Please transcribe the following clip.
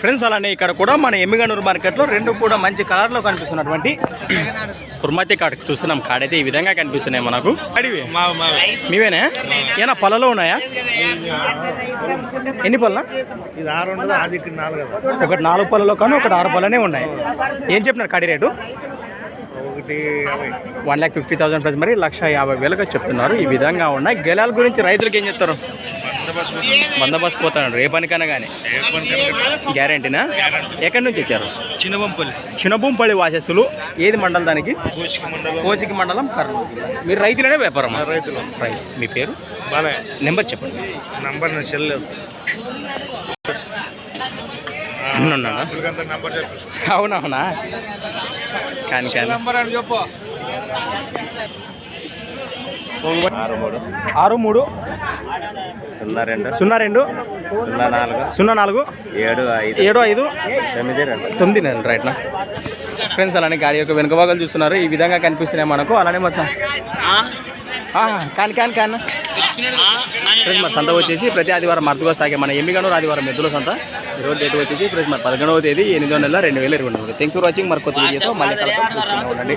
Friends అలానే ఇక్కడ కూడా మన ఎమ్మిగనూరు మార్కెట్లో రెండు కూడా మంచి కలర్లో కనిపిస్తున్నటువంటి కుర్మతి కాడ చూస్తున్నాం. కాడైతే ఈ విధంగా కనిపిస్తున్నాయి మనకు. అడివి మీవేనా? ఏనా పళ్ళలో ఉన్నాయా? ఎన్ని పళ్ళ ఒకటి నాలుగు పళ్ళలో కానీ ఒకటి ఆరు పళ్ళనే ఉన్నాయి. ఏం చెప్పినారు కాడి rate? One lakh fifty thousand price. మరి లక్ష యాభై వేలుగా చెప్తున్నారు. ఈ విధంగా ఉన్నాయి. గెలాల గురించి రైతులకు ఏం చెప్తారు? బందోబస్తు పోతాడు. రేపనికైనా కానీ గ్యారంటీనా? ఎక్కడి నుంచి వచ్చారు? చిన్నబంపల్లి. చిన్నభూంపల్లి వాసస్సులు. ఏది మండలం దానికి? కోసిక మండలం. కర్నూలు మీరు రైతులనే వ్యాపారం మా రైతులు. రైతు. మీ పేరు? బాలే నెంబర్ చెప్పండి. నంబర్ చెప్పు. అవునవునా? కానీ కానీ. నంబర్ అని చెప్పు. ఆరు మూడు. ఆరు మూడు. సున్నా రెండు. సున్నా రెండు. సున్నా నాలుగు. సున్నా నాలుగు. ఏడు ఐదు. ఏడు ఐదు. తొమ్మిది రెండు. తొమ్మిది నెలలు రైట్నా ఫ్రెండ్స్ అలానే గాడి యొక్క వెనుక భాగాలు చూస్తున్నారు. ఈ విధంగా కనిపిస్తున్నాయి మనకు. అలానే మొత్తం. ఆ, కాని కాని కాని. ఫ్రెండ్స్ మన సంత వచ్చేసి ప్రతి ఆదివారం మరుదుగా సాగే మన ఎమ్మిగనూరు ఆదివారం ఎద్దుల సంత. ఈరోజు డేట్ వచ్చేసి ఫ్రెండ్స్ మన పదకొండవ తేదీ ఎనిమిదో నెల రెండు వేల ఇరవై నాలుగు. థ్యాంక్స్ ఫర్ వాచింగ్ మరి కొత్త వీడియోతో మళ్ళీ ఉండండి.